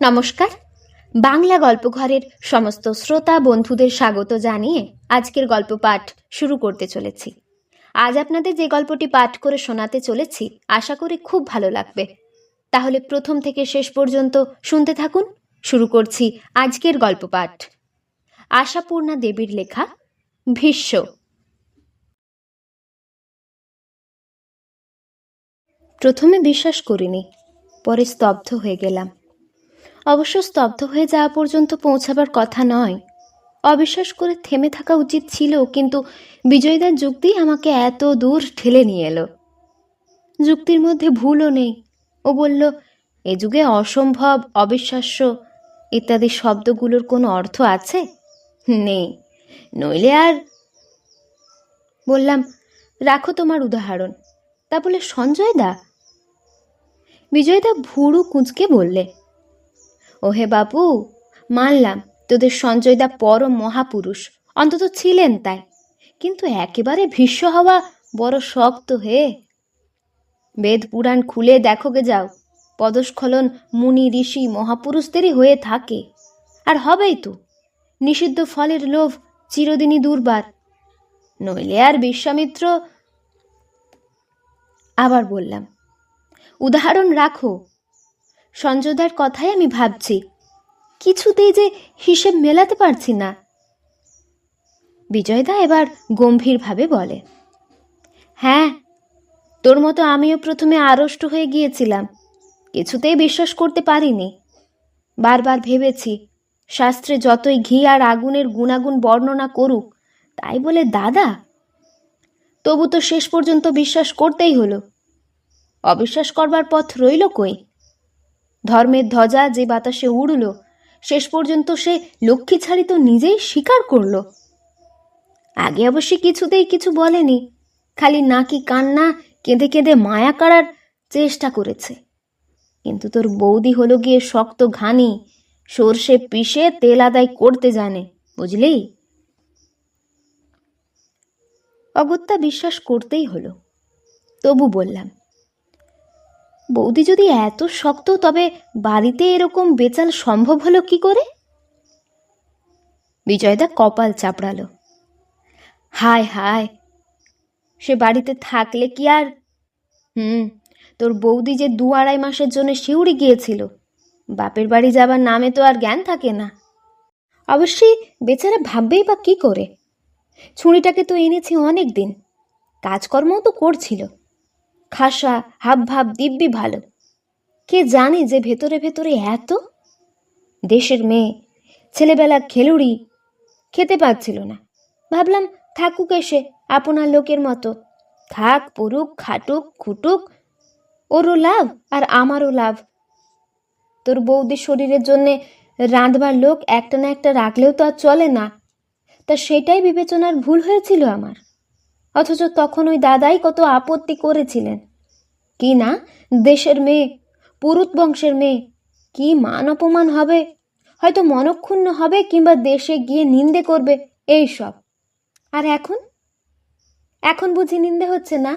নমস্কার। বাংলা গল্পঘরের সমস্ত শ্রোতা বন্ধুদের স্বাগত জানিয়ে আজকের গল্প পাঠ শুরু করতে চলেছি। আজ আপনাদের যে গল্পটি পাঠ করে শোনাতে চলেছি, আশা করি খুব ভালো লাগবে। তাহলে প্রথম থেকে শেষ পর্যন্ত শুনতে থাকুন। শুরু করছি আজকের গল্প পাঠ। আশাপূর্ণা দেবীর লেখা, ভীষ্ম। প্রথমে বিশ্বাস করিনি, পরে স্তব্ধ হয়ে গেলাম। অবশ্য স্তব্ধ হয়ে যাওয়া পর্যন্ত পৌঁছাবার কথা নয়। অবিশ্বাস করে থেমে থাকা উচিত ছিল, কিন্তু বিজয়দার যুক্তি আমাকে এত দূর ঠেলে নিয়ে এলো। যুক্তির মধ্যে ভুলও নেই। ও বলল, এ যুগে অসম্ভব, অবিশ্বাস্য ইত্যাদি শব্দগুলোর কোনো অর্থ আছে? নেই। নইলে আর বললাম, রাখো তোমার উদাহরণ। তা বলে সঞ্জয় দা? বিজয়দা ভুরু কুঁচকে বললে ওহে বাবু, মানলাম তোদের সঞ্জয়দা পরম মহাপুরুষ, অন্তত ছিলেন তাই। কিন্তু একেবারে ভীষ্ম হওয়া বড় শক্ত হে। বেদ পুরাণ খুলে দেখো গে যাও, পদস্খলন মুনি ঋষি মহাপুরুষদেরই হয়ে থাকে। আর হবেই তো, নিষিদ্ধ ফলের লোভ চিরদিনই দুর্বার। নইলে আর বিশ্বামিত্র, আবার বললাম, উদাহরণ রাখো সঞ্জয়দার কথাই আমি ভাবছি। কিছুতেই যে হিসেব মেলাতে পারছি না। বিজয়দা এবার গম্ভীরভাবে বলে হ্যাঁ তোর মতো আমিও প্রথমে আড়ষ্ট হয়ে গিয়েছিলাম। কিছুতেই বিশ্বাস করতে পারিনি। বারবার ভেবেছি, শাস্ত্রে যতই ঘি আর আগুনের গুণাগুণ বর্ণনা করুক, তাই বলে দাদা। তবু তো শেষ পর্যন্ত বিশ্বাস করতেই হলো। অবিশ্বাস করবার পথ রইল কই? ধর্মের ধ্বজা যে বাতাসে উড়ল, শেষ পর্যন্ত সে লক্ষ্মী ছাড়ি তো নিজেই স্বীকার করল। আগে অবশ্য কিছুতেই কিছু বলেনি, খালি নাকি কান্না, কেঁদে কেঁদে মায়া করার চেষ্টা করেছে। কিন্তু তোর বৌদি হলো গিয়ে শক্ত ঘানি, সর্ষে পিষে তেল আদায় করতে জানে, বুঝলি? অগত্যা বিশ্বাস করতেই হলো। তবু বললাম বৌদি যদি এত শক্ত, তবে বাড়িতে এরকম বেচাল সম্ভব হলো কি করে? বিজয়দা কপাল চাপড়ালো। হায় হায়, সে বাড়িতে থাকলে কি আর? হুম, তোর বৌদি যে দু আড়াই মাসের জন্য শিউড়ি গিয়েছিল, বাপের বাড়ি যাবার নামে তো আর জ্ঞান থাকে না। অবশ্যই বেচারা ভাববেই বা কি করে? ছুরিটাকে তো এনেছি অনেক দিন, কাজকর্মও তো করছিল। খাসা হাব ভাব দিব্যি ভালো। কে জানে যে ভেতরে ভেতরে এত? দেশের মেয়ে ছেলেবেলা খেলুড়ি খেতে পাচ্ছিল না। ভাবলাম, থাকুক এসে আপনার লোকের মতো। থাক, পড়ুক, খাটুক, খুটুক, ওরও লাভ আর আমারও লাভ। তোর বৌদির শরীরের জন্যে রাঁধবার লোক একটা না একটা রাখলেও তো আর চলে না। তা সেটাই বিবেচনার ভুল হয়েছিল আমার। অথচ তখন ওই দাদাই কত আপত্তি করেছিলেন। কি না? দেশের মেয়ে, পুরুত বংশের মেয়ে, কি মান অপমান হবে? হয়তো মনক্ষুণ্ণ হবে কিংবা দেশে গিয়ে নিন্দে করবে, এই সব। আর এখন? এখন বুঝি নিন্দে হচ্ছে না?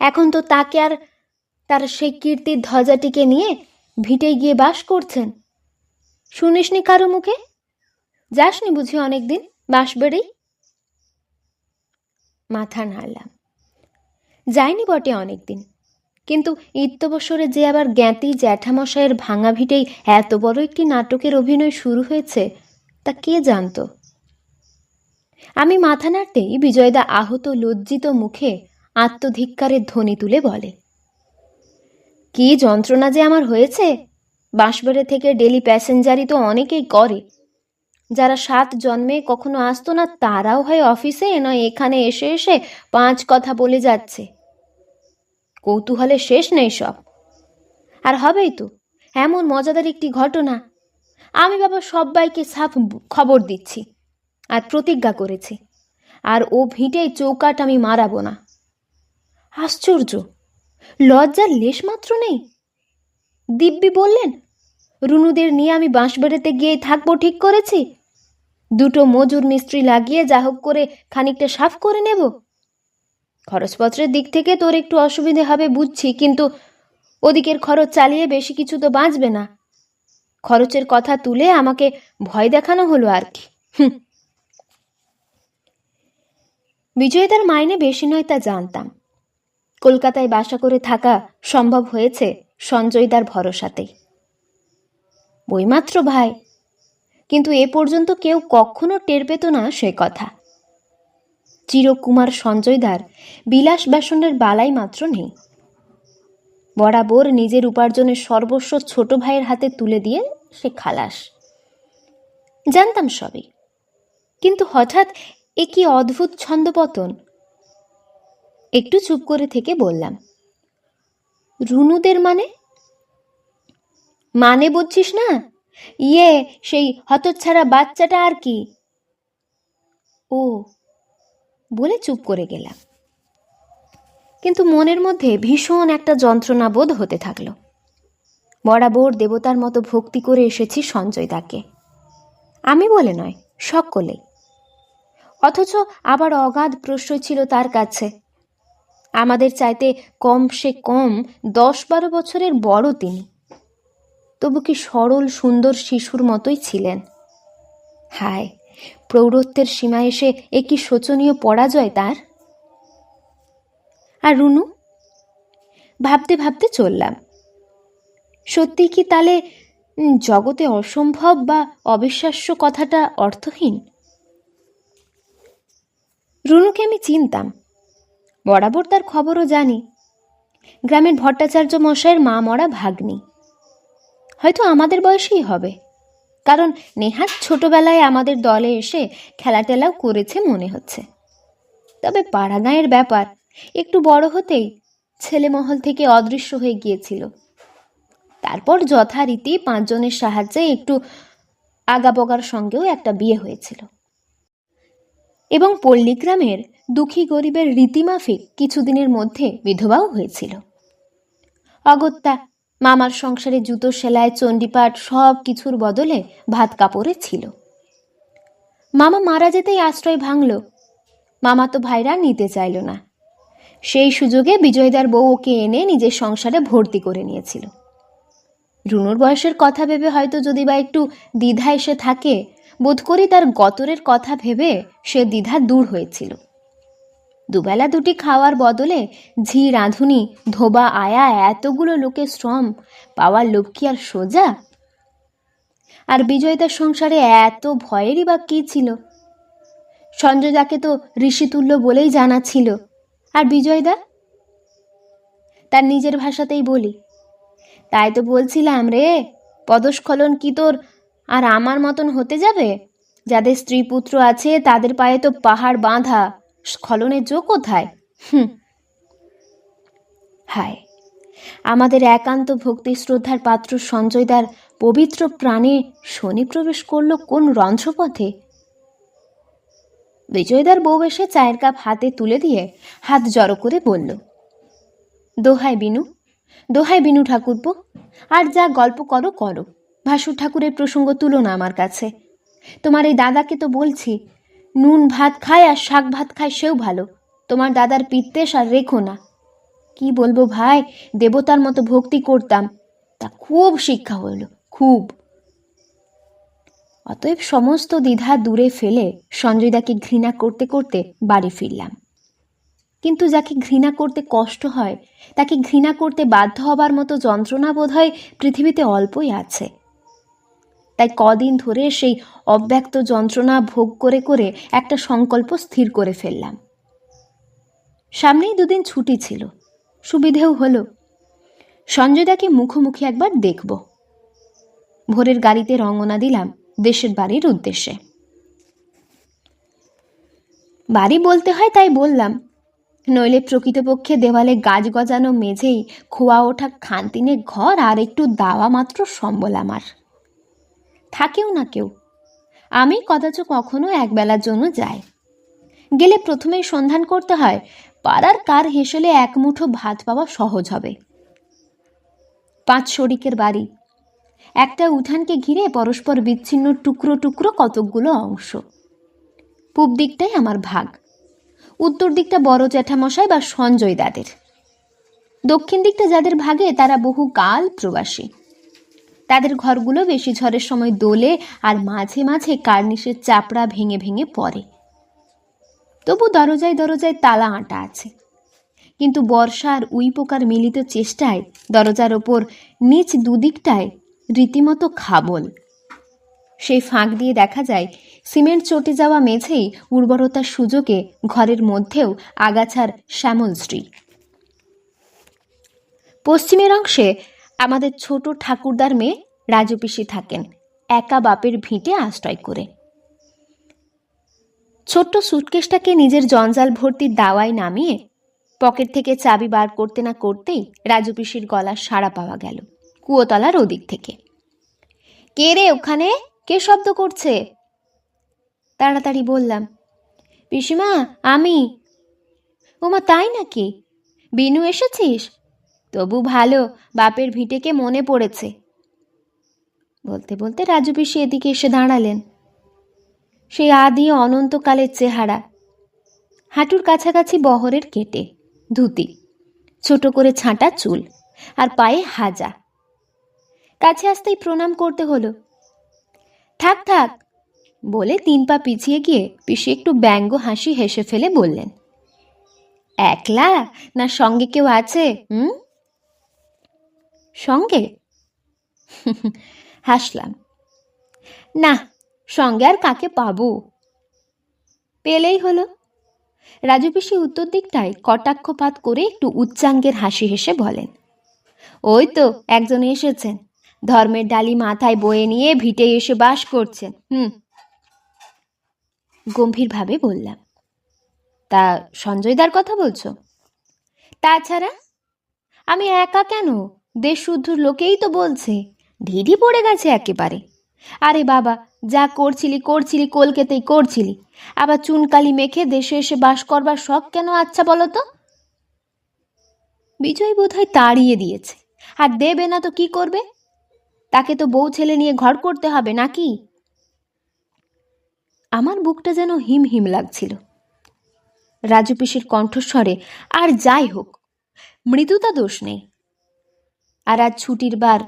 এখন তো তাকে আর তার সেই কীর্তির ধ্বজাটিকে নিয়ে ভিটে গিয়ে বাস করছেন। শুনিসনি কারও মুখে? যাসনি বুঝি অনেকদিন বাস বেড়েই মাথা নাড়লাম। যায়নি বটে অনেকদিন। কিন্তু ইত্যবসরে যে আবার জ্ঞাতি জ্যাঠামশাইয়ের ভাঙা ভিটেই এত বড় একটি নাটকের অভিনয় শুরু হয়েছে, তা কে জানত? আমি মাথা নাড়তেই বিজয়দা আহত লজ্জিত মুখে আত্মধিক্কারের ধ্বনি তুলে বলে, কি যন্ত্রণা যে আমার হয়েছে? বাঁশবেড়ে থেকে ডেলি প্যাসেঞ্জারই তো অনেকেই করে। যারা সাত জন্মে কখনো আসতো না, তারাও হয় অফিসে নয় এখানে এসে এসে পাঁচ কথা বলে যাচ্ছে। কৌতূহলে শেষ নেই সব। আর হবেই তো, এমন মজাদার একটি ঘটনা। আমি বাবা সবাইকে সাফ খবর দিচ্ছি আর প্রতিজ্ঞা করেছি, আর ও ভিটেই চৌকাট আমি মারাবো না। আশ্চর্য, লজ্জার লেশমাত্র নেই? দিব্যি বললেন, রুনুদের নিয়ে আমি বাঁশবেড়েতে গিয়ে থাকব ঠিক করেছি? দুটো মজুর মিস্ত্রি লাগিয়ে যা হোক করে খানিকটা সাফ করে নেব। খরচপত্রের দিক থেকে তোর একটু অসুবিধে হবে বুঝছি, কিন্তু ওদিকের খরচ চালিয়ে বেশি কিছু তো বাঁচবে না। খরচের কথা তুলে আমাকে ভয় দেখানো হলো আর কি। হুঁ। বিজয়দার মাইনে বেশি নয় তা জানতাম। কলকাতায় বাসা করে থাকা সম্ভব হয়েছে সঞ্জয়দার ভরসাতেই। বইমাত্র ভাই কিন্তু এ পর্যন্ত কেউ কখনো টের পেত না সে কথা। চিরকুমার সঞ্জয়দার বিলাস ব্যাসনের বালাই মাত্র নেই। বরাবর নিজের উপার্জনের সর্বস্ব ছোট ভাইয়ের হাতে তুলে দিয়ে সে খালাস। জানতাম সবই কিন্তু হঠাৎ এ কি অদ্ভুত ছন্দপতন? একটু চুপ করে থেকে বললাম, রুনুদের মানে? মানে বুঝছিস না ইয়ে সেই হতচ্ছাড়া বাচ্চাটা আর কি? ও, বলে চুপ করে গেলাম। কিন্তু মনের মধ্যে ভীষণ একটা যন্ত্রণা বোধ হতে থাকল। বরাবর দেবতার মতো ভক্তি করে এসেছি সঞ্জয় দাকে আমি বলে নয় সকলে অথচ আবার অগাধ প্রশ্রয় ছিল তার কাছে। আমাদের চাইতে কম সে কম দশ বারো বছরের বড় তিনি। তবু কি সরল সুন্দর শিশুর মতোই ছিলেন? হায়, প্রৌঢ়ত্বের সীমা এসে এ কি শোচনীয় পরাজয় তার? আর রুনু? ভাবতে ভাবতে চললাম। সত্যি কি তালে জগতে অসম্ভব বা অবিশ্বাস্য কথাটা অর্থহীন? রুনুকে আমি চিনতাম। বরাবর তার খবরও জানি। গ্রামের ভট্টাচার্য মশাইয়ের মা মরা ভাগ্নি। হয়তো আমাদের বয়সেই হবে। কারণ নেহাত ছোটবেলায় আমাদের দলে এসে খেলাটেলাও করেছে মনে হচ্ছে। তবে পাড়াগাঁয়ের ব্যাপার, একটু বড় হতেই ছেলেমহল থেকে অদৃশ্য হয়ে গিয়েছিল। তারপর যথারীতি পাঁচজনের সাহায্যে একটু আগাবগার সঙ্গেও একটা বিয়ে হয়েছিল। এবং পল্লীগ্রামের দুঃখী গরিবের রীতিমাফিক কিছুদিনের মধ্যে বিধবাও হয়েছিল। অগত্যা মামার সংসারে জুতো, সেলাই, চণ্ডীপাঠ সব কিছুর বদলে ভাত কাপড়ে ছিল। মামা মারা যেতেই আশ্রয় ভাঙল। মামা তো ভাইরা নিতে চাইল না। সেই সুযোগে বিজয়দার বউ ওকে এনে নিজের সংসারে ভর্তি করে নিয়েছিল। রুনুর বয়সের কথা ভেবে হয়তো যদি বা একটু দ্বিধা এসে থাকে, বোধ করি তার গতরের কথা ভেবে সে দ্বিধা দূর হয়েছিল। দুবেলা দুটি খাওয়ার বদলে ঝি রাঁধুনি, ধোবা, আয়া, এতগুলো লোকের শ্রম, পাওয়ার লোক কি আর সোজা? আর বিজয়দার সংসারে এত ভয়েরই বা কী ছিল? সঞ্জয়দাকে তো ঋষিতুল্য বলেই জানা ছিল। আর বিজয়দা? তার নিজের ভাষাতেই বলি। তাই তো বলছিলাম রে, পদস্খলন কি তোর আর আমার মতন হতে যাবে? যাদের স্ত্রী পুত্র আছে, তাদের পায়ে তো পাহাড় বাঁধা। স্খলনের জো কোথায় হুম। হায়, আমাদের একান্ত ভক্তি শ্রদ্ধার পাত্র সঞ্জয়দার পবিত্র প্রাণে শনি প্রবেশ করল কোন রন্ধ্রপথে? বিজয়দার বউ এসে চায়ের কাপ হাতে তুলে দিয়ে হাত জড়ো করে বলল, দোহাই বিনু দোহাই বিনু ঠাকুরপো, আর যা গল্প করো করো। ভাসুর ঠাকুরের প্রসঙ্গ তুলো না আমার কাছে। তোমার এই দাদাকে তো বলছি নুন ভাত খায় আর শাক ভাত খায় সেও ভালো। তোমার দাদার পিত্তেশ আর রেখো না। কি বলব ভাই, দেবতার মতো ভক্তি করতাম। তা খুব শিক্ষা হলো খুব। অতএব সমস্ত দ্বিধা দূরে ফেলে সঞ্জয়দাকে ঘৃণা করতে করতে বাড়ি ফিরলাম। কিন্তু যাকে ঘৃণা করতে কষ্ট হয়, তাকে ঘৃণা করতে বাধ্য হবার মতো যন্ত্রণা বোধ হয় পৃথিবীতে অল্পই আছে। তাই কদিন ধরে সেই অব্যক্ত যন্ত্রণা ভোগ করে করে একটা সংকল্প স্থির করে ফেললাম। সামনেই দুদিন ছুটি ছিল। সুবিধেও হলো। সঞ্জয়দাকে মুখোমুখি একবার দেখব। ভোরের গাড়িতে রঙনা দিলাম দেশের বাড়ির উদ্দেশ্যে। বাড়ি বলতে হয় তাই বললাম, নইলে প্রকৃতপক্ষে দেওয়ালে গাছ গজানো মেঝেই খোয়া ওঠা খান্তিনে ঘর আর একটু দাওয়া মাত্র সম্বল আমার। থাকেও না কেউ। আমি কদাচ কখনো একবেলার জন্য যাই। গেলে প্রথমেই সন্ধান করতে হয়, পাড়ার কার হেসেলে এক মুঠো ভাত পাওয়া সহজ হবে। পাঁচ শরিকের বাড়ি। একটা উঠানকে ঘিরে পরস্পর বিচ্ছিন্ন টুকরো টুকরো কতকগুলো অংশ। পূব দিকটাই আমার ভাগ। উত্তর দিকটা বড় জ্যাঠামশাই বা সঞ্জয় দাদের। দক্ষিণ দিকটা যাদের ভাগে তারা বহু কাল প্রবাসী। তাদের ঘরগুলো বেশি ঝড়ের সময় দোলে আর মাঝে মাঝে কার্নিশের চাপড়া ভেঙে ভেঙে পড়ে। তবু দরজায় দরজায় তালা আঁটা আছে। কিন্তু বর্ষা আর উই পোকার মিলিত চেষ্টায় দরজার ওপর নিচ দুদিকটায় রীতিমতো খাবল। সেই ফাঁক দিয়ে দেখা যায়, সিমেন্ট চটে যাওয়া মেঝেই উর্বরতার সুযোগে ঘরের মধ্যেও আগাছার শ্যামল শ্যামলশ্রী পশ্চিমের অংশে আমাদের ছোট ঠাকুরদার মেয়ে রাজু পিসি থাকেন, একা বাপের ভিটে আশ্রয় করে। ছোট্ট সুটকেসটাকে নিজের জঞ্জাল ভর্তি দাওয়ায় নামিয়ে পকেট থেকে চাবি বার করতে না করতেই রাজু পিসির গলা সাড়া পাওয়া গেল, কুয়োতলার ওদিক থেকে। কে রে ওখানে? কে শব্দ করছে? তাড়াতাড়ি বললাম, পিসিমা, আমি। ওমা তাই নাকি? বিনু, এসেছিস? তবু ভালো, বাপের ভিটেকে মনে পড়েছে। বলতে বলতে রাজু পিসি এদিকে এসে দাঁড়ালেন। সেই আদি অনন্তকালের চেহারা। হাঁটুর কাছাকাছি বহরের কেটে, ধুতি, ছোট করে ছাঁটা চুল আর পায়ে হাজা। কাছে আসতেই প্রণাম করতে হলো। থাক থাক, বলে তিন পা পিছিয়ে গিয়ে পিসি একটু ব্যঙ্গ হাসি হেসে ফেলে বললেন, একলা? না সঙ্গে কেউ আছে, হুম? সঙ্গে? হাসলাম। না, সঙ্গে আর কাকে পাবো? পেলেই হলো। রাজু পিসি উত্তর দিকটায় কটাক্ষপাত করে একটু উচ্চাঙ্গের হাসি হেসে বলেন, ওই তো একজন এসেছেন। ধর্মের ডালি মাথায় বয়ে নিয়ে ভিটে এসে বাস করছেন, হুম? গম্ভীরভাবে বললাম, তা সঞ্জয়দার কথা বলছো? তাছাড়া, আমি একা কেন? দেশ শুদ্ধর লোকেই তো বলছে, ঢিঢি পড়ে গেছে একেবারে। আরে বাবা, যা করছিলি করছিলি, কলকাতায় করছিলি। আবার চুনকালি মেখে দেশে এসে বাস করবার শখ কেন আচ্ছা বলো তো? বিজয় বোধহয় তাড়িয়ে দিয়েছে। আর দেবে না তো কি করবে? তাকে তো বউ ছেলে নিয়ে ঘর করতে হবে নাকি? আমার বুকটা যেন হিম হিম লাগছিল। রাজু পিসির কণ্ঠস্বরে, আর যাই হোক, মৃদুতা দোষ নেই। আর আজ ছুটির বার।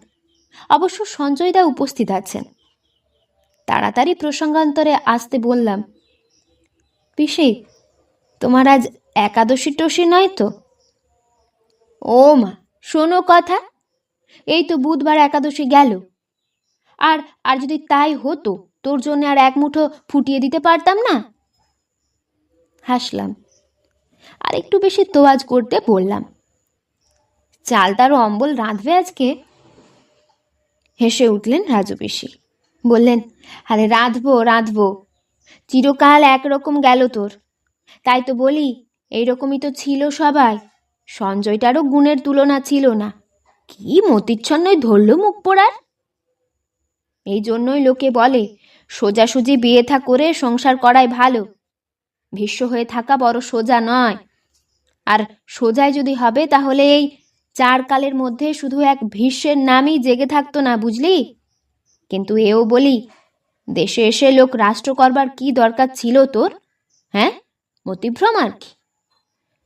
অবশ্য সঞ্জয়দা উপস্থিত আছেন। তাড়াতাড়ি প্রসঙ্গান্তরে আসতে বললাম, পিসি, তোমার আজ একাদশী টসি নয় তো? ও মা, শোনো কথা, এই তো বুধবার একাদশী গেল। আর আর যদি তাই হতো, তোর জন্য আর এক মুঠো ফুটিয়ে দিতে পারতাম না? হাসলাম। আর একটু বেশি তোয়াজ করতে বললাম চাল তার অম্বল রাঁধবে আজকে? হেসে উঠলেন রাজু পিসি। বললেন, আরে রাঁধবো রাঁধবো। চিরকাল একরকম গেল তোর। তাই তো বলি, এইরকমই তো ছিল সবাই। সঞ্জয়টারও গুণের তুলনা ছিল না। কি মতিচ্ছন্নই ধরল মুখ পোড়ার? এই জন্যই লোকে বলে, সোজাসুজি বিয়ে থা করে সংসার করাই ভালো। ভীষ্ম হয়ে থাকা বড় সোজা নয়। আর সোজায় যদি হবে তাহলে এই চার কালের মধ্যে শুধু এক ভীষ্মের নামই জেগে থাকতো না, বুঝলি? কিন্তু এও বলি, দেশে এসে লোক রাষ্ট্র করবার কি দরকার ছিল তোর হ্যাঁ? মতিভ্রম আর কি?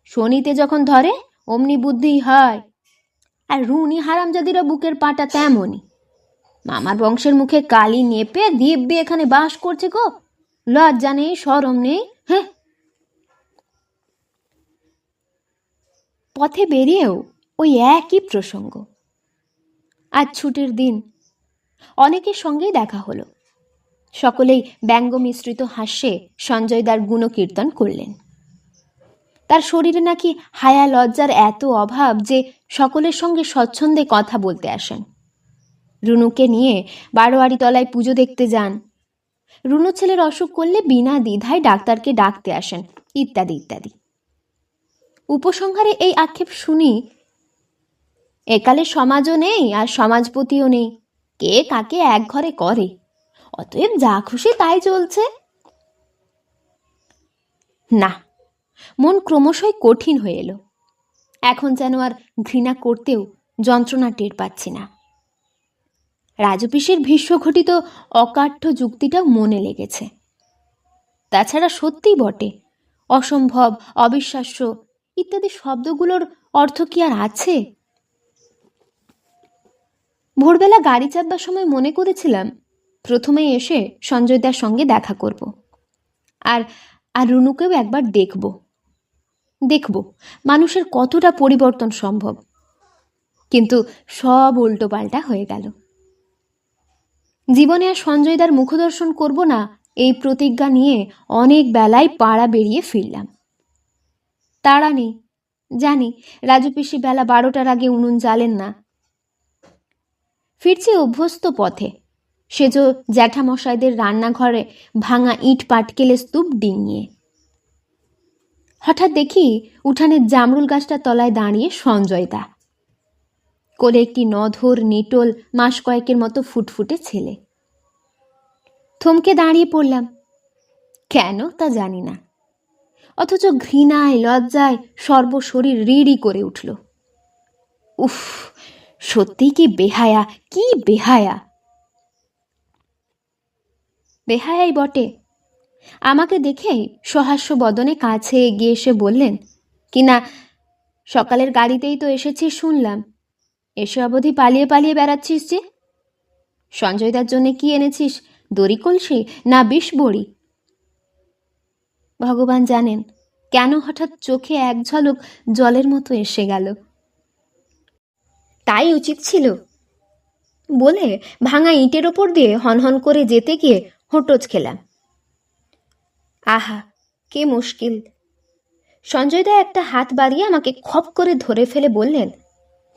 শনিতে যখন ধরে, অমনি বুদ্ধি হয়। আর রুনি হারামজাদিরা বুকের পাটা তেমনই। মামার বংশের মুখে কালি নেপে দিব্যি এখানে বাস করছে গো। লজ্জা নেই সরম নেই হ্যাঁ? পথে বেরিয়েও ওই একই প্রসঙ্গ। আজ ছুটির দিন। অনেকের সঙ্গেই দেখা হলো। সকলেই ব্যঙ্গ মিশ্রিত হাস্যে সঞ্জয়দার গুণকীর্তন করলেন। তার শরীরে নাকি হায়া লজ্জার এত অভাব যে সকলের সঙ্গে স্বচ্ছন্দে কথা বলতে আসেন। রুনুকে নিয়ে বারোয়ারি তলায় পুজো দেখতে যান। রুনু ছেলের অসুখ করলে বিনা দ্বিধায় ডাক্তারকে ডাকতে আসেন, ইত্যাদি ইত্যাদি। উপসংহারে এই আক্ষেপ শুনি একালে সমাজও নেই আর সমাজপতিও নেই। কে কাকে এক ঘরে করে? অতএব যা খুশি তাই চলছে। না, মন ক্রমশই কঠিন হয়ে এলো। এখন যেন আর ঘৃণা করতেও যন্ত্রণা টের পাচ্ছি না। রাজপিসের ভীষ্মঘটিত অকাঠ্য যুক্তিটাও মনে লেগেছে। তাছাড়া সত্যিই বটে, অসম্ভব, অবিশ্বাস্য ইত্যাদি শব্দগুলোর অর্থ কি আর আছে? ভোরবেলা গাড়ি চাপবার সময় মনে করেছিলাম, প্রথমে এসে সঞ্জয়দার সঙ্গে দেখা করব। আর আর রুনুকেও একবার দেখব। দেখব মানুষের কতটা পরিবর্তন সম্ভব। কিন্তু সব উল্টোপাল্টা হয়ে গেল। জীবনে আর সঞ্জয়দার মুখদর্শন করব না, এই প্রতিজ্ঞা নিয়ে অনেক বেলায় পাড়া বেরিয়ে ফিরলাম। তাড়া নেই, জানি রাজু পিসি বেলা বারোটার আগে উনুন জ্বালেন না ফিরছি অভ্যস্ত পথে। সেজ জ্যাঠামশাইদের রান্নাঘরে ভাঙা ইট পাটকেলে স্তূপ ডিঙিয়ে। হঠাৎ দেখি উঠানের জামরুল গাছটার তলায় দাঁড়িয়ে সঞ্জয় দা কোলে একটি নধর নিটোল মাস কয়েকের মতো ফুটফুটে ছেলে। থমকে দাঁড়িয়ে পড়লাম। কেন তা জানি না। অথচ ঘৃণায়, লজ্জায় সর্বশরীর রিড়ি করে উঠল। উফ সত্যি কি বেহায়া? কি বেহায়া? বেহায়াই বটে। আমাকে দেখেই সহাস্য বদনে কাছে এগিয়ে এসে বললেন কিনা সকালের গাড়িতেই তো এসেছিস শুনলাম। এসে অবধি পালিয়ে পালিয়ে বেড়াচ্ছিস যে। সঞ্জয়দার জন্য কি এনেছিস? দড়ি কলসি না বিষ বড়ি? ভগবান জানেন, কেন হঠাৎ চোখে এক ঝলক জলের মতো এসে গেল। তাই উচিত ছিল। বলে ভাঙা ইটের ওপর দিয়ে হনহন করে যেতে গিয়ে হোঁটোজ খেলাম। আহা, কে মুশকিল। সঞ্জয় সঞ্জয়দা একটা হাত বাড়িয়ে আমাকে খপ করে ধরে ফেলে বললেন,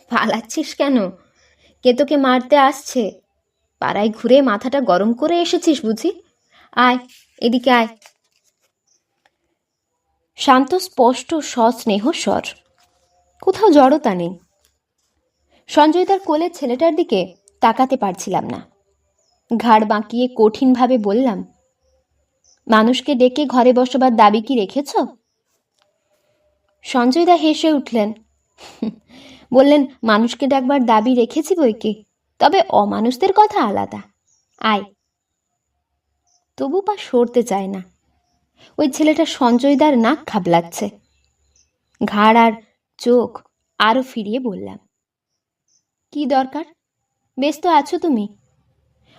পালাচ্ছিস কেন? কে তোকে মারতে আসছে? পাড়ায় ঘুরে মাথাটা গরম করে এসেছিস বুঝি? আয়, এদিকে আয়। শান্ত, স্পষ্ট, সস্নেহ স্বর। কোথাও জড়তা নেই। সঞ্জয় তার কোলের ছেলেটার দিকে তাকাতে পারছিলাম না। ঘাড় বাঁকিয়ে কঠিনভাবে বললাম, মানুষকে ডেকে ঘরে বসবার দাবি কি রেখেছ? সঞ্জয়দা হেসে উঠলেন বললেন, মানুষকে ডাকবার দাবি রেখেছি বই কি, তবে অমানুষদের কথা আলাদা, আয়। তবু পা সরতে চায় না। ওই ছেলেটা সঞ্জয়দার নাক খাবলাচ্ছে। ঘাড় আর চোখ আরও ফিরিয়ে বললাম কি দরকার? বেশ তো আছো তুমি।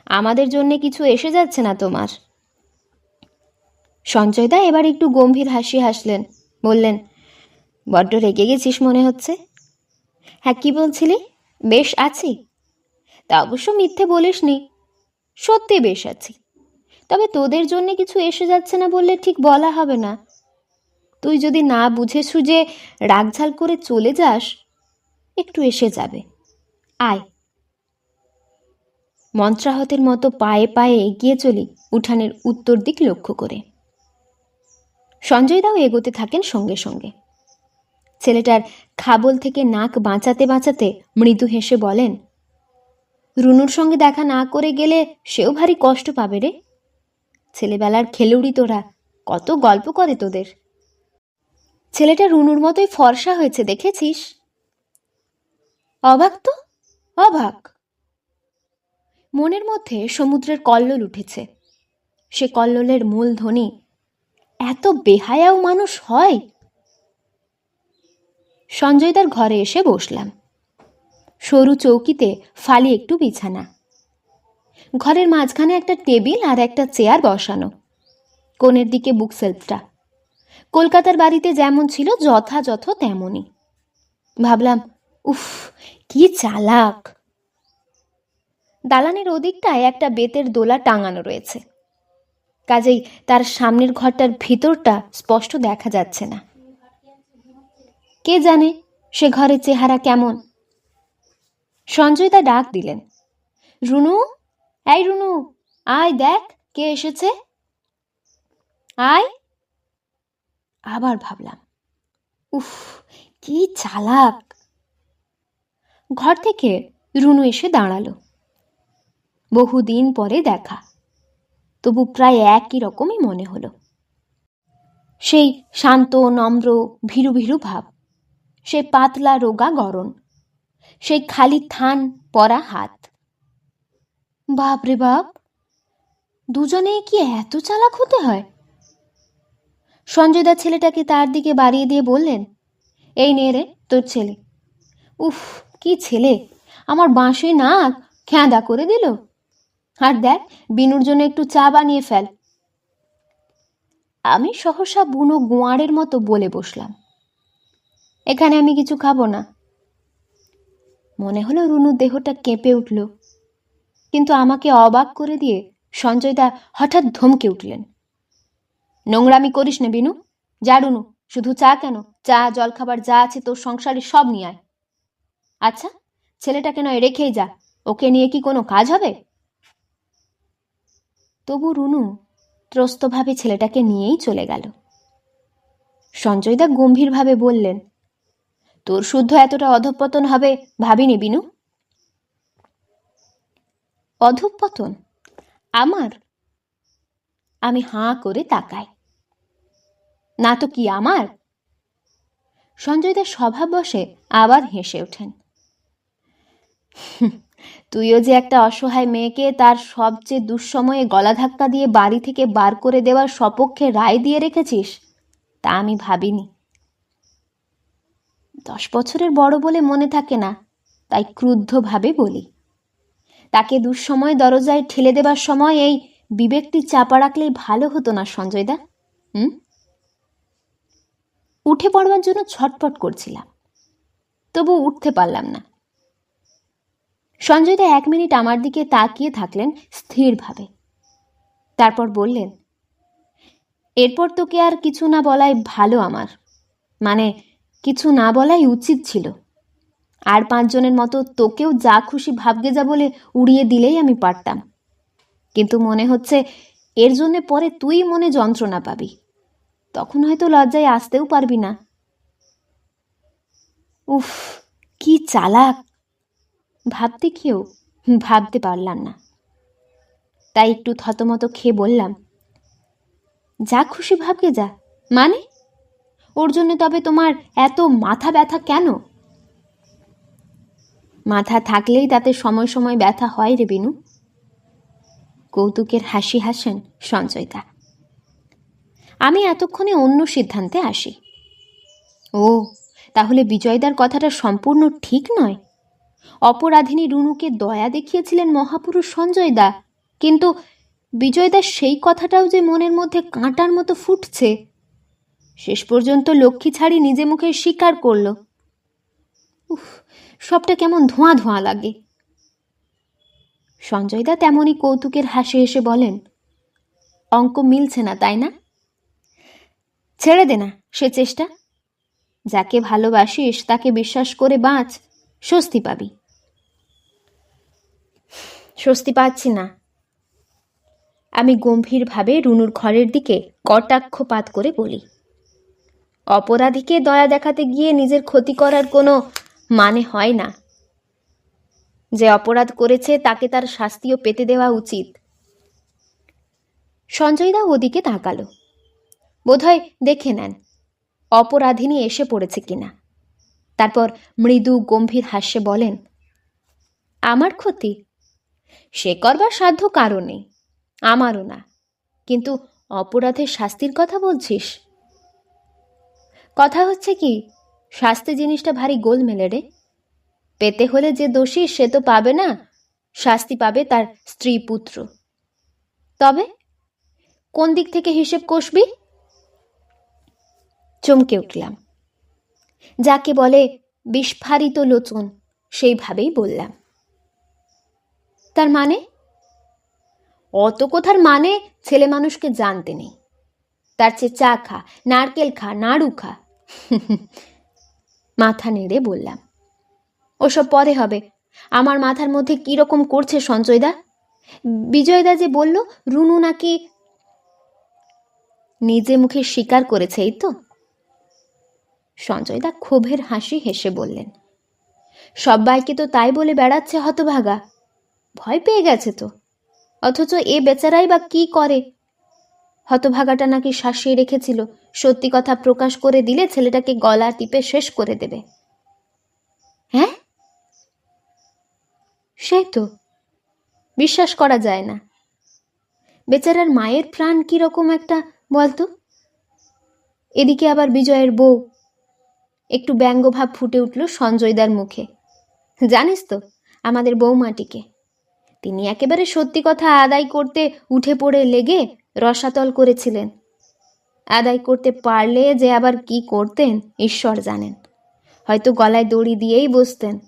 আমাদের জন্যে কিছু এসে যাচ্ছে না তোমার। সঞ্জয়দা এবার একটু গম্ভীর হাসি হাসলেন, বললেন, বড্ড রেগে গেছিস মনে হচ্ছে? হ্যাঁ কি বলছিলি? বেশ আছি। তা অবশ্য মিথ্যে বলিসনি। সত্যি বেশ আছি। তবে তোদের জন্য কিছু এসে যাচ্ছে না বললে ঠিক বলা হবে না। তুই যদি না বুঝে সুঝে রাগঝাল করে চলে যাস, একটু এসে যাবে। আয়। মন্ত্রাহতের মতো পায়ে পায়ে এগিয়ে চলি, উঠানের উত্তর দিক লক্ষ্য করে। সঞ্জয়দাও এগোতে থাকেন সঙ্গে সঙ্গে। ছেলেটার খাবল থেকে নাক বাঁচাতে বাঁচাতে মৃদু হেসে বলেন, রুনুর সঙ্গে দেখা না করে গেলে সেও ভারী কষ্ট পাবে রে। ছেলেবেলার খেলুড়ি তোরা, কত গল্প করে তোদের। ছেলেটা রুনুর মতোই ফর্সা হয়েছে, দেখেছিস? অবাক তো? অবাক। মনের মধ্যে সমুদ্রের কল্লোল উঠেছে। সে কল্লোলের মূল ধ্বনি, এত বেহায়াও মানুষ হয়? সঞ্জয়দার ঘরে এসে বসলাম। সরু চৌকিতে ফালি একটু বিছানা। ঘরের মাঝখানে একটা টেবিল আর একটা চেয়ার বসানো। কোণের দিকে বুক সেলফটা। কলকাতার বাড়িতে যেমন ছিল, যথাযথ তেমনই। ভাবলাম, উফ কি চালাক? দালানের ওদিকটায় একটা বেতের দোলা টাঙানো রয়েছে। কাজেই তার সামনের ঘরটার ভিতরটা স্পষ্ট দেখা যাচ্ছে না। কে জানে সে ঘরের চেহারা কেমন? সঞ্জয় তা ডাক দিলেন। রুনু? এই রুনু, আয় দেখ, কে এসেছে? আয়। আবার ভাবলাম, উফ, কি চালাক? ঘর থেকে রুনু এসে দাঁড়াল। বহুদিন পরে দেখা। তবু প্রায় একই রকমই মনে হলো। সেই শান্ত, নম্র, ভীরু ভীরু ভাব সেই পাতলা, রোগা গরণ, সেই খালি থান পরা হাত। বাপ রে বাপ, দুজনে কি এত চালাক হতে হয়? সঞ্জয়দা ছেলেটাকে তার দিকে বাড়িয়ে দিয়ে বললেন, এই নে রে, তোর ছেলে। উফ কি ছেলে? আমার বাঁশি নাক খেঁদা করে দিল। আর দেখ, বিনুর জন্য একটু চা বানিয়ে ফেল। আমি সহসা বুনো গোয়ারের মতো বলে বসলাম। এখানে আমি কিছু খাব না। মনে হলো রুনুর দেহটা কেঁপে উঠল। কিন্তু আমাকে অবাক করে দিয়ে সঞ্জয়দা হঠাৎ ধমকে উঠলেন। নোংরামি করিস না বিনু। যা রুনু, শুধু চা কেন? চা, জলখাবার যা আছে তোর সংসারে সব নিয়ে আয়। আচ্ছা ছেলেটাকে নয়, রেখেই যা। ওকে নিয়ে কি কোনো কাজ হবে? তবু রুনু ত্রস্তভাবে ছেলেটাকে নিয়েই চলে গেল। সঞ্জয়দা গম্ভীরভাবে বললেন, তোর শুদ্ধ এতটা অধঃপতন হবে ভাবিনি, বিনু? অধঃপতন? আমার? আমি হাঁ করে তাকাই। না তো কি আমার? সঞ্জয়দার স্বভাব বসে আবার হেসে ওঠেন। তুইও যে একটা অসহায় মেয়েকে তার সবচেয়ে দুঃসময়ে গলা ধাক্কা দিয়ে বাড়ি থেকে বার করে দেওয়ার সপক্ষে রায় দিয়ে রেখেছিস, তা আমি ভাবিনি। দশ বছরের বড় বলে মনে থাকে না, তাই ক্রুদ্ধভাবে বলি। তাকে দুঃসময় দরজায় ঠেলে দেবার সময় এই বিবেকটি চাপা রাখলেই ভালো হতো না, সঞ্জয়দা, হুম? উঠে পড়বার জন্য ছটফট করছিলাম, তবু উঠতে পারলাম না। সঞ্জয়দা এক মিনিট আমার দিকে তাকিয়ে থাকলেন স্থিরভাবে। তারপর বললেন, এরপর তোকে আর কিছু না বলাই ভালো আমার। মানে কিছু না বলাই উচিত ছিল। আর পাঁচজনের মতো তোকেও যা খুশি ভাবগে যা বলে উড়িয়ে দিলেই আমি পারতাম। কিন্তু মনে হচ্ছে এর জন্যে পরে তুই মনে যন্ত্রণা পাবি। তখন হয়তো লজ্জায় আসতেও পারবি না। উফ, কি চালাক! ভাবতে খেয়েও ভাবতে পারলাম না। তাই একটু থতমত খেয়ে বললাম, যা খুশি ভাবকে যা। মানে? ওর জন্য তবে তোমার এত মাথা ব্যথা কেন? মাথা থাকলেই তাতে সময় সময় ব্যথা হয় রে বিনু। কৌতুকের হাসি হাসেন সঞ্জয়দা আমি এতক্ষণে অন্য সিদ্ধান্তে আসি। ও, তাহলে বিজয়দার কথাটা সম্পূর্ণ ঠিক নয়? অপরাধিনী রুনুকে দয়া দেখিয়েছিলেন মহাপুরুষ সঞ্জয়দা কিন্তু বিজয়দার সেই কথাটাও যে মনের মধ্যে কাঁটার মতো ফুটছে, শেষ পর্যন্ত লক্ষ্মী ছাড়ি নিজে মুখে স্বীকার করল। উফ, সবটা কেমন ধোঁয়া ধোঁয়া লাগে। সঞ্জয়দা তেমনই কৌতুকের হাসি হেসে বলেন, অঙ্ক মিলছে না, তাই না? ছেড়ে দে না, সে চেষ্টা। যাকে ভালোবাসিস, তাকে বিশ্বাস করে বাঁচ। স্বস্তি পাবি। স্বস্তি পাচ্ছি না। আমি গম্ভীরভাবে রুনুর ঘরের দিকে কটাক্ষপাত করে বলি, অপরাধীকে দয়া দেখাতে গিয়ে নিজের ক্ষতি করার কোনো মানে হয় না। যে অপরাধ করেছে তাকে তার শাস্তিও পেতে দেওয়া উচিত। সঞ্জয়দা ওদিকে তাকালো। বোধহয় দেখে নেন, অপরাধিনী এসে পড়েছে কিনা। তারপর মৃদু গম্ভীর হাস্যে বলেন, আমার ক্ষতি? সে করবার সাধ্য কারও নেই, আমারও না। কিন্তু অপরাধের শাস্তির কথা বলছিস? কথা হচ্ছে কি, শাস্তি জিনিসটা ভারী গোল মেলে রে। পেতে হলে যে দোষী সে তো পাবে না, শাস্তি পাবে তার স্ত্রী পুত্র। তবে কোন দিক থেকে হিসেব কষবি? চমকে উঠলাম। যাকে বলে বিস্ফারিত লোচন, সেইভাবেই বললাম। তার মানে? অত কথার মানে ছেলে মানুষকে জানতে নেই। তার চেয়ে চা খা, নারকেল খা, নাড়ু খা। মাথা নেড়ে বললাম, ওসব পরে হবে। আমার মাথার মধ্যে কি রকম করছে সঞ্জয়দা? বিজয়দা যে বলল, রুনু নাকি নিজে মুখে স্বীকার করেছে, এই তো? সঞ্জয়দা ক্ষোভের হাসি হেসে বললেন সবাইকে তো তাই বলে বেড়াচ্ছে হতভাগা। ভয় পেয়ে গেছে তো। অথচ এ বেচারাই বা কি করে? হতভাগাটা নাকি শাসিয়ে রেখেছিল, সত্যি কথা প্রকাশ করে দিলে ছেলেটাকে গলা টিপে শেষ করে দেবে। হ্যাঁ? সেই তো। বিশ্বাস করা যায় না। বেচারার মায়ের প্রাণ কীরকম একটা বলতো? এদিকে আবার বিজয়ের বউ একটু ব্যঙ্গভাব ফুটে উঠল সঞ্জয়দার মুখে। জানিস তো, আমাদের বৌমাটিকে। তিনি একেবারে সত্যি কথা আদায় করতে উঠে পড়ে লেগে রসাতল করেছিলেন। আদায় করতে পারলে যে আবার কি করতেন, ঈশ্বর জানেন। হয়তো গলায় দড়ি দিয়েই বসতেন।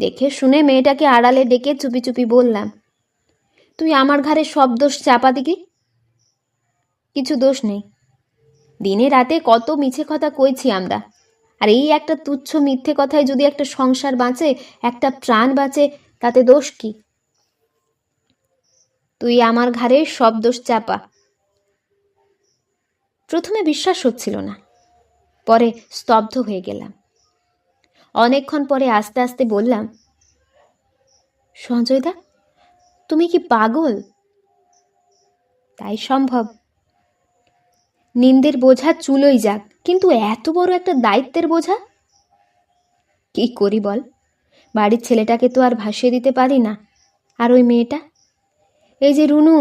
দেখে শুনে মেয়েটাকে আড়ালে ডেকে চুপি চুপি বললাম, তুই আমার ঘাড়ে সব দোষ চাপা দিকি কিছু দোষ নেই। দিনে রাতে কত মিছে কথা কইছি আমরা। আর এই একটা তুচ্ছ মিথ্যে কথায় যদি একটা সংসার বাঁচে, একটা প্রাণ বাঁচে, তাতে দোষ কি? তুই আমার ঘাড়ে সব দোষ চাপা। প্রথমে বিশ্বাস হচ্ছিল না, পরে স্তব্ধ হয়ে গেলাম। অনেকক্ষণ পরে আস্তে আস্তে বললাম, সঞ্জয়দা, তুমি কি পাগল? তাই সম্ভব। নিন্দের বোঝা চুলোই যাক, কিন্তু এত বড় একটা দায়িত্বের বোঝা? কি করি বল? বাড়ির ছেলেটাকে তো আর ভাসিয়ে দিতে পারি না। আর ওই মেয়েটা? এই যে রুনু,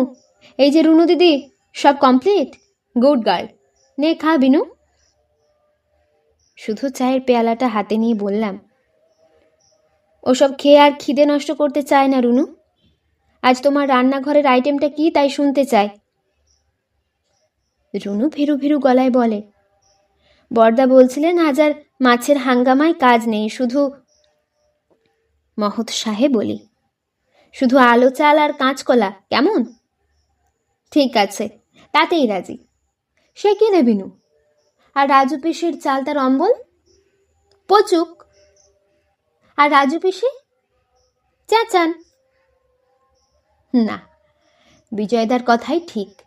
এই যে রুনু দিদি, সব কমপ্লিট গুড গার্ল নে, খা, বিনু। শুধু চায়ের পেয়ালাটা হাতে নিয়ে বললাম। ওসব খেয়ে আর খিদে নষ্ট করতে চায় না রুনু। আজ তোমার রান্নাঘরের আইটেমটা কি তাই শুনতে চাই রুনু ভীরু ভীরু গলায় বলে। বর্দা বলছিলেন আজ আর মাছের হাঙ্গামায় কাজ নেই, শুধু মহৎ বলি। শুধু আলো, চাল আর কাঁচকলা, কেমন? ঠিক আছে, তাতেই রাজি। সে কি রে বিনু? আর রাজু পিসির চাল তার অম্বল? পচুক। আর রাজু পিসি? চাচান। না, বিজয়দার কথাই ঠিক।